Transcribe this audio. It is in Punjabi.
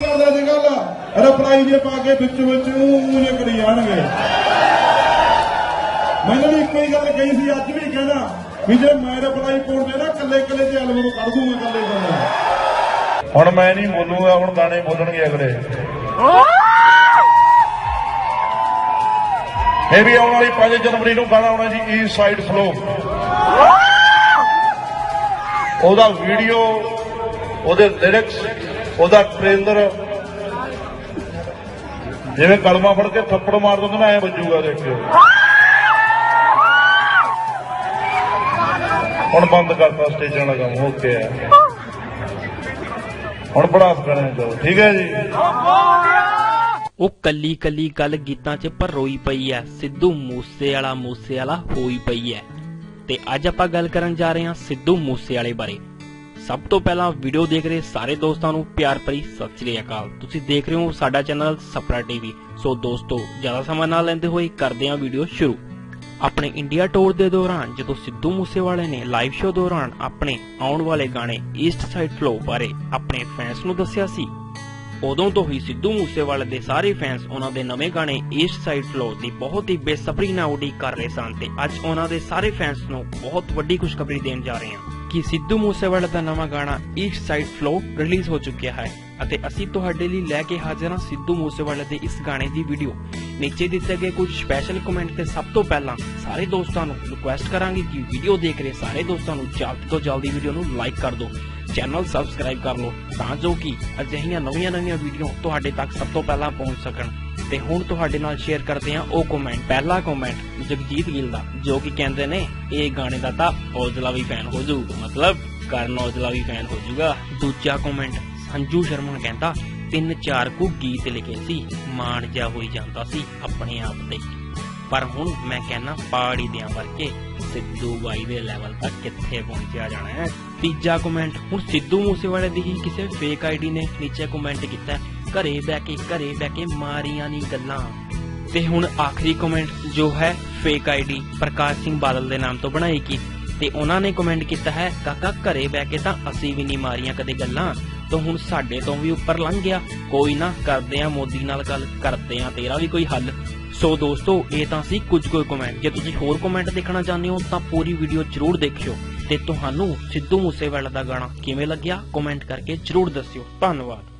ਕਰਦਾ ਅੱਜ ਕੱਲ ਰਿਪਲਾਈ ਜੇ ਪਾ ਕੇ ਵਿੱਚ ਵਿੱਚ ਉਹ ਜੇ ਕਰੀ ਜਾਣਗੇ। ਮੈਨੂੰ ਵੀ ਇੱਕੋ ਹੀ ਗੱਲ ਕਹੀ ਸੀ, ਅੱਜ ਵੀ ਕਹਿਣਾ ਵੀ ਜੇ ਮੈਂ ਰਿਪਲਾਈ ਪਾਉਂਦੇ ਨਾ ਕੱਲੇ ਕੱਲੇ ਤੇ ਐਲਬਮ ਕੱਢ ਦੂੰਗਾ ਕੱਲੇ ਕੱਲੇ ਹੁਣ ਮੈਂ ਨਹੀਂ ਬੋਲੂਗਾ, ਹੁਣ ਗਾਣੇ ਬੋਲਣਗੇ ਅਗਲੇ। ਇਹ ਵੀ ਆਉਣ ਵਾਲੀ 5 ਜਨਵਰੀ ਨੂੰ ਗਾਣਾ ਆਉਣਾ ਜੀ ਈਸਟ ਸਾਈਡ ਫਲੋ ਉਹਦਾ ਵੀਡੀਓ ਉਹਦੇ ਲਿਰਿਕਸ ਉਹਦਾ ਟ੍ਰੇਲਰ ਜਿਵੇਂ ਕਲਮਾ ਫੜ ਕੇ ਥੱਪੜ ਮਾਰ ਦੋ ਨਾ, ਐ ਵੱਜੂਗਾ ਦੇਖਿਓ ਹੁਣ ਬੰਦ ਕਰਤਾ ਸਟੇਜਾਂ ਦਾ ਕੰਮ ਓਕੇ ਹੈ। ਹੁਣ ਪੜਾਸ ਕਰਨੇ ਜਾਓ ਠੀਕ ਹੈ ਜੀ? ਉਹ ਕੱਲੀ ਕੱਲੀ ਗੱਲ ਗੀਤਾਂ 'ਚ ਭਰੋਈ ਪਈ ਐ ਸਿੱਧੂ ਮੂਸੇ ਵਾਲਾ ਮੂਸੇ ਵਾਲਾ ਹੋਈ ਪਈ ਐ ਤੇ ਅੱਜ ਆਪਾਂ ਗੱਲ ਕਰਨ ਜਾ ਰਹੇ ਹਾਂ ਸਿੱਧੂ ਮੂਸੇ ਬਾਰੇ। ਸਭ ਤੋਂ ਪਹਿਲਾਂ ਵੀਡੀਓ ਦੇਖ ਰਹੇ ਸਾਰੇ ਦੋਸਤਾਂ ਨੂੰ ਪਿਆਰ ਭਰੀ ਸਤਿ ਸ੍ਰੀ ਅਕਾਲ। ਤੁਸੀਂ ਦੇਖ ਰਹੇ ਹੋ ਸਾਡਾ ਚੈਨਲ ਸਪਰਾ ਟੀਵੀ। ਸੋ ਦੋਸਤੋ, ਜ਼ਿਆਦਾ ਸਮਾਂ ਨਾ ਲੈਂਦੇ ਹੋਏ ਕਰਦੇ ਹਾਂ ਵੀਡੀਓ ਸ਼ੁਰੂ। ਆਪਣੇ ਇੰਡੀਆ ਟੂਰ ਦੇ ਦੌਰਾਨ ਜਦੋਂ ਸਿੱਧੂ ਮੂਸੇਵਾਲੇ ਨੇ ਲਾਈਵ ਸ਼ੋਅ ਦੌਰਾਨ ਆਪਣੇ ਆਉਣ ਵਾਲੇ ਗਾਣੇ ਈਸਟ ਸਾਈਡ ਫਲੋ ਬਾਰੇ ਆਪਣੇ ਫੈਨਸ ਨੂੰ ਦੱਸਿਆ ਸੀ ਉਦੋਂ ਤੋਂ ਹੀ ਸਿੱਧੂ ਮੂਸੇਵਾਲੇ ਦੇ ਸਾਰੇ ਫੈਨਸ ਉਹਨਾਂ ਦੇ ਨਵੇਂ ਗਾਣੇ ਈਸਟ ਸਾਈਡ ਫਲੋ ਦੀ ਬਹੁਤ ਹੀ ਬੇਸਬਰੀ ਨਾਲ ਉਡੀਕ ਕਰ ਰਹੇ ਸਨ ਤੇ ਅੱਜ ਉਹਨਾਂ ਦੇ ਸਾਰੇ ਫੈਨਸ ਨੂੰ ਬਹੁਤ ਵੱਡੀ ਖੁਸ਼ਖਬਰੀ ਦੇਣ ਜਾ ਰਹੇ ਹਾਂ। ਕਿ ਸਿੱਧੂ ਮੂਸੇਵਾਲੇ ਦਾ ਨਵਾਂ ਗਾਣਾ ਈਸਟ ਸਾਈਡ ਫਲੋ ਰਿਲੀਜ਼ ਹੋ ਚੁੱਕਿਆ ਹੈ ਅਤੇ ਅਸੀਂ ਤੁਹਾਡੇ ਲਈ ਲੈ ਕੇ ਹਾਜ਼ਰ ਹਾਂ ਸਿੱਧੂ ਮੂਸੇਵਾਲੇ ਦੇ ਇਸ ਗਾਣੇ ਦੀ ਵੀਡੀਓ ਨੀਚੇ ਦਿੱਤੇ ਗਏ ਕੁਝ ਸਪੈਸ਼ਲ ਕਮੈਂਟ ਤੇ ਸਭ ਤੋਂ ਪਹਿਲਾਂ ਸਾਰੇ ਦੋਸਤਾਂ ਨੂੰ ਰਿਕੁਐਸਟ ਕਰਾਂਗੇ ਕਿ ਵੀਡੀਓ ਦੇਖ ਰਹੇ ਸਾਰੇ ਦੋਸਤਾਂ ਨੂੰ ਜਲਦ ਤੋਂ ਜਲਦੀ ਵੀਡੀਓ ਨੂੰ ਲਾਈਕ ਕਰ ਦਿਓ। ਚੈਨਲ ਸਬਸਕ੍ਰਾਈਬ ਕਰ ਲਓ ਤਾਂ ਜੋ ਕਿ ਅਜਿਹੀਆਂ ਨਵੀਆਂ-ਨਵੀਆਂ ਵੀਡੀਓ ਤੁਹਾਡੇ ਤੱਕ ਸਭ ਤੋਂ ਪਹਿਲਾਂ ਪਹੁੰਚ ਸਕਣ। ਤੇ ਹੁਣ ਤੁਹਾਡੇ ਨਾਲ ਸ਼ੇਅਰ ਕਰਦੇ ਹਾਂ ਉਹ ਕਮੈਂਟ ਪਹਿਲਾ ਕਮੈਂਟ ਜਗਜੀਤ ਗਿੱਲ ਦਾ, ਜੋ ਕਿ ਕਹਿੰਦੇ ਨੇ, ਇਹ ਗਾਣੇ ਦਾ ਤਾਂ ਔਜਲਾ ਵੀ ਫੈਨ ਹੋ ਜਾਊ ਮਤਲਬ ਕਰਨ ਔਜਲਾ ਵੀ ਫੈਨ ਹੋ ਜਾਊਗਾ। ਦੂਜਾ ਕਮੈਂਟ ਸੰਜੂ ਸ਼ਰਮਾ ਕਹਿੰਦਾ, ਤਿੰਨ ਚਾਰ ਕੁ ਗੀਤ ਲਿਖੇ ਸੀ, ਮਾਣ ਜਾ ਹੋਈ ਜਾਂਦਾ ਸੀ ਆਪਣੇ ਆਪ ਤੇ। ਪਰ ਹੁਣ ਮੈਂ ਕਹਿਣਾ ਪਾੜੀ ਦਿਆਂ ਵਰਕੇ ਸਿੱਧੂ ਬਾਈ ਦੇ ਲੈਵਲ ਤੱਕ ਕਿੱਥੇ ਪਹੁੰਚਿਆ ਜਾਣਾ ਹੈ? ਤੀਜਾ ਕਮੈਂਟ ਹੁਣ ਸਿੱਧੂ ਮੂਸੇਵਾਲੇ ਦੀ ਹੀ ਕਿਸੇ ਫੇਕ ਆਈਡੀ ਨੇ ਨੀਚੇ ਕਮੈਂਟ ਕੀਤਾ ਘਰੇ ਬਹਿ ਕੇ, ਘਰੇ ਬਹਿ ਕੇ ਮਾਰੀਆਂ ਨਹੀਂ ਗੱਲਾਂ। ਤੇ ਹੁਣ ਆਖਰੀ ਕਮੈਂਟ ਜੋ ਹੈ ਫੇਕ ਆਈਡੀ ਪ੍ਰਕਾਸ਼ ਸਿੰਘ ਬਾਦਲ ਦੇ ਨਾਮ ਤੋਂ ਬਣਾਈ ਕੀ ਤੇ ਉਹਨਾਂ ਨੇ ਕਮੈਂਟ ਕੀਤਾ ਹੈ, ਕਾਕਾ, ਘਰੇ ਬਹਿ ਕੇ ਤਾਂ ਅਸੀਂ ਵੀ ਨਹੀਂ ਮਾਰੀਆਂ ਕਦੇ ਗੱਲਾਂ। ਤਾਂ ਹੁਣ ਸਾਡੇ ਤੋਂ ਵੀ ਉੱਪਰ ਲੰਘ ਗਿਆ। ਕੋਈ ਨਾ, ਕਰਦੇ ਆ ਮੋਦੀ ਨਾਲ ਗੱਲ, ਕਰਦੇ ਆ ਤੇਰਾ ਵੀ ਕੋਈ ਹੱਲ। ਸੋ ਦੋਸਤੋ, ਇਹ ਤਾਂ ਸੀ ਕੁਝ ਕੋਈ ਕਮੈਂਟ ਜੇ ਤੁਸੀਂ ਹੋਰ ਕਮੈਂਟ ਦੇਖਣਾ ਚਾਹੁੰਦੇ ਹੋ, ਤਾਂ ਪੂਰੀ ਵੀਡੀਓ ਜ਼ਰੂਰ ਦੇਖਿਓ। ਤੇ ਤੁਹਾਨੂੰ ਸਿੱਧੂ ਮੂਸੇਵਾਲਾ ਦਾ ਗਾਣਾ ਕਿਵੇਂ ਲੱਗਿਆ? ਕਮੈਂਟ ਕਰਕੇ ਜ਼ਰੂਰ ਦੱਸਿਓ। ਧੰਨਵਾਦ।